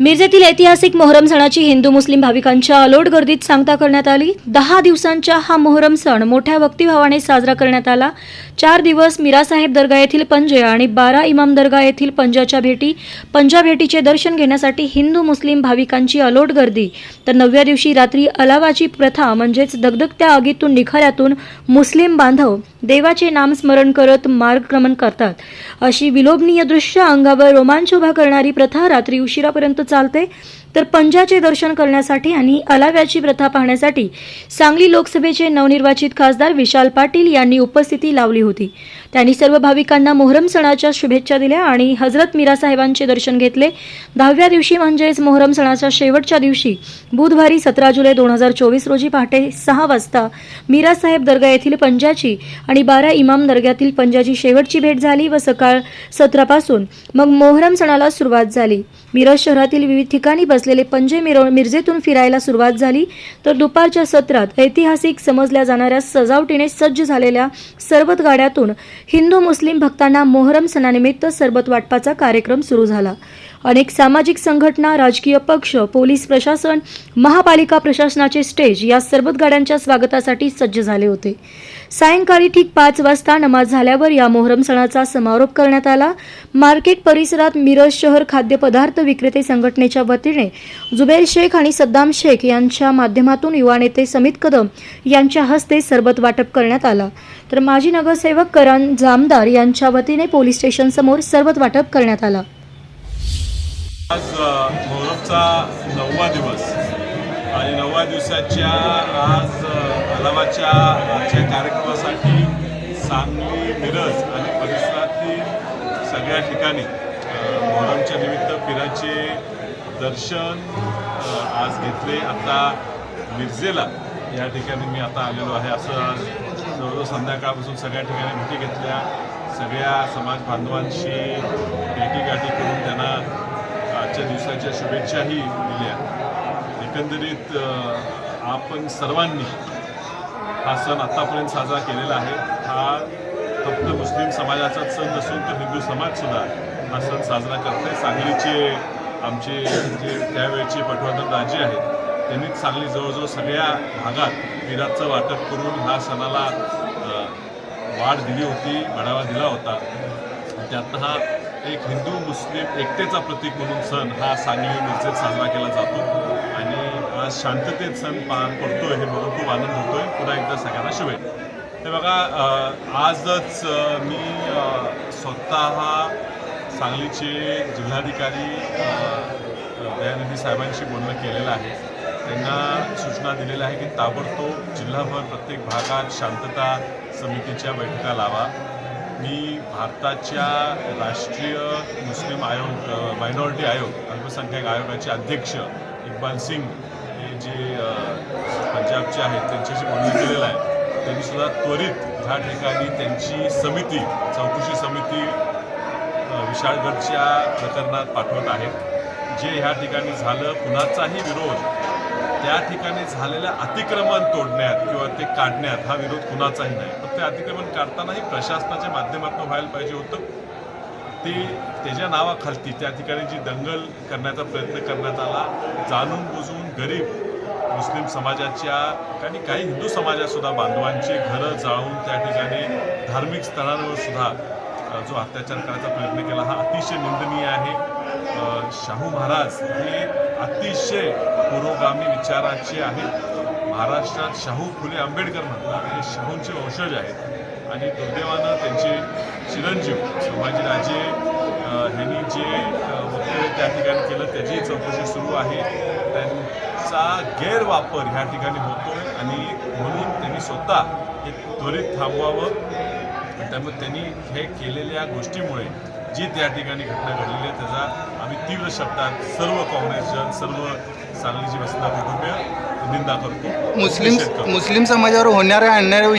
मिरजेतील ऐतिहासिक मोहरम सणाची हिंदू मुस्लिम भाविकांच्या अलोट गर्दीत सांगता करण्यात आली. दहा दिवसांच्या हा मोहरम सण मोठ्या भक्तिभावाने साजरा करण्यात आला. चार दिवस मिरासाहेब दर्गा येथील पंजे आणि बारा इमाम दर्गा येथील पंजाच्या भेटी पंजा भेटीचे दर्शन घेण्यासाठी हिंदू मुस्लिम भाविकांची अलोट गर्दी तर नवव्या दिवशी रात्री अलावाची प्रथा म्हणजेच दगदगत्या आगीतून निखाऱ्यातून मुस्लिम बांधव देवाचे नामस्मरण करत मार्गक्रमण करतात. अशी विलोभनीय दृश्य अंगावर रोमांच उभा करणारी प्रथा रात्री उशिरापर्यंत चालते. तर पंजाचे दर्शन करण्यासाठी आणि अलाव्याची प्रथा पाहण्यासाठी सांगली लोकसभेचे नवनिर्वाचित खासदार विशाल पाटील यांनी उपस्थिती लावली होती. त्यांनी सर्व भाविकांना मोहरम सणाच्या शुभेच्छा दिल्या आणि हजरत मीरा साहेबांचे दर्शन घेतले. दहाव्या दिवशी म्हणजेच मोहरम सणाच्या शेवटच्या दिवशी बुधवारी सतरा जुलै दोन हजार चोवीस रोजी पहाटे सहा वाजता मीरासाहेब दर्गा येथील पंजाची आणि बारा इमाम दर्ग्यातील पंजाची शेवटची भेट झाली व सकाळ सत्रापासून मग मोहरम सणाला सुरुवात झाली. मिरज शहरातील विविध ठिकाणी असलेले पंजे मिरव मिरजेतून फिरायला सुरुवात झाली. तर दुपारच्या सत्रात ऐतिहासिक समजल्या जाणाऱ्या सजावटीने सज्ज झालेल्या सरबत गाड्यातून हिंदू मुस्लिम भक्तांना मोहरम सणानिमित्त सरबत वाटपाचा कार्यक्रम सुरू झाला. अनेक सामाजिक संघटना राजकीय पक्ष पोलीस प्रशासन महापालिका प्रशासनाचे स्टेज या सरबत गाड्यांच्या स्वागतासाठी सज्ज झाले होते. सायंकाळी ठीक पाच वाजता नमाज झाल्यावर या मोहरम सणाचा समारोप करण्यात आला. मार्केट परिसरात मिरज शहर खाद्यपदार्थ विक्रेते संघटनेच्या वतीने जुबेर शेख आणि सद्दाम शेख यांच्या माध्यमातून युवा नेते समित कदम यांच्या हस्ते सरबत वाटप करण्यात आला. तर माजी नगरसेवक करण जामदार यांच्या वतीने पोलीस स्टेशनसमोर सरबत वाटप करण्यात आला. आज अ, मोहरमचा नववा दिवस. आणि नवव्या दिवसाच्या आज अलावाच्या आजच्या कार्यक्रमासाठी सांगली मिरज आणि परिसरातील सगळ्या ठिकाणी मोहरमच्या निमित्त पिराचे दर्शन आज घेतले. आता मिरजेला या ठिकाणी मी आता आलेलो आहे. असं आज जवळजवळ संध्याकाळपासून सगळ्या ठिकाणी भेटी घेतल्या. सगळ्या समाज बांधवांशी भेटीगाठी करून त्यांना आजच्या दिवसाच्या शुभेच्छाही दिल्या. एकंदरीत आपण सर्वांनी हा सण आत्तापर्यंत साजरा केलेला आहे. हा फक्त मुस्लिम समाजाचाच सण नसून तर हिंदू समाजसुद्धा हा सण साजरा करतोय सांगलीचे आमचे जे त्यावेळचे पटवर्धन राजे आहेत त्यांनीच सांगली जवळजवळ सगळ्या भागात विराजचं वाटप करून ह्या सणाला वाढ दिली होती बढावा दिला होता. त्यातनं हा एक हिंदू मुस्लिम एकतेचा प्रतीक म्हणून सण हा सांगली मिरजेत साजरा केला जातो. आणि आज शांततेत सण पार पडतोय हे बघून खूप आनंद होतोय. पुन्हा एकदा सगळ्यांना शुभेच्छा. हे बघा आजच मी स्वतः सांगलीचे जिल्हाधिकारी दयानिधी साहेबांशी बोलणं केलेलं आहे. त्यांना सूचना दिलेल्या आहे की ताबडतोब जिल्हाभर प्रत्येक भागात शांतता समितीच्या बैठका लावा. मी भारताच्या राष्ट्रीय मुस्लिम आयोग मायनॉरिटी आयोग अल्पसंख्याक आयोगाचे अध्यक्ष इक्बाल सिंग हे जे पंजाबचे आहेत त्यांच्याशी बोलणं केलेलं आहे. त्यांनी सुद्धा त्वरित ह्या ठिकाणी त्यांची समिती चौकशी समिती विशाळगडच्या प्रकरणात पाठवत आहेत जे ह्या ठिकाणी झालं कुणाचाही विरोध त्या ठिकाणी झालेलं अतिक्रमण तोडण्यात किंवा ते काढण्यात हा विरोध कुणाचाही नाही. पण ते अतिक्रमण काढतानाही प्रशासनाच्या माध्यमातून व्हायला पाहिजे होतं. ते त्याच्या नावाखालती त्या ठिकाणी जी दंगल करण्याचा प्रयत्न करण्यात आला जाणून बुजून गरीब मुस्लिम समाजाच्या आणि काही हिंदू समाजातसुद्धा बांधवांची घरं जाळून त्या ठिकाणी धार्मिक स्थळांवर सुद्धा जो अत्याचार करायचा प्रयत्न केला हा अतिशय निंदनीय आहे. शाहू महाराज हे अतिशय पुरोगामी विचाराचे आहेत. महाराष्ट्रात शाहू फुले आंबेडकर म्हणतात. हे शाहूंचे वंशज आहेत. आणि दुर्दैवानं त्यांचे चिरंजीव संभाजीराजे ह्यांनी जे वक्तव्य त्या ठिकाणी केलं त्याची चौकशी सुरू आहे. त्यांचा गैरवापर ह्या ठिकाणी होतो आणि म्हणून त्यांनी स्वतः हे त्वरित थांबवावं. आणि त्यामुळे त्यांनी हे केलेल्या गोष्टीमुळे जी त्या ठिकाणी घटना घडलेली आहे त्याचा आम्ही तीव्र शब्दात सर्व काँग्रेसजन सर्व सांगलीची वसंता कुटुंबीय निंदा करतो मुस्लिम. मुस्लिम समाजावर होणाऱ्या अन्यायाविषयी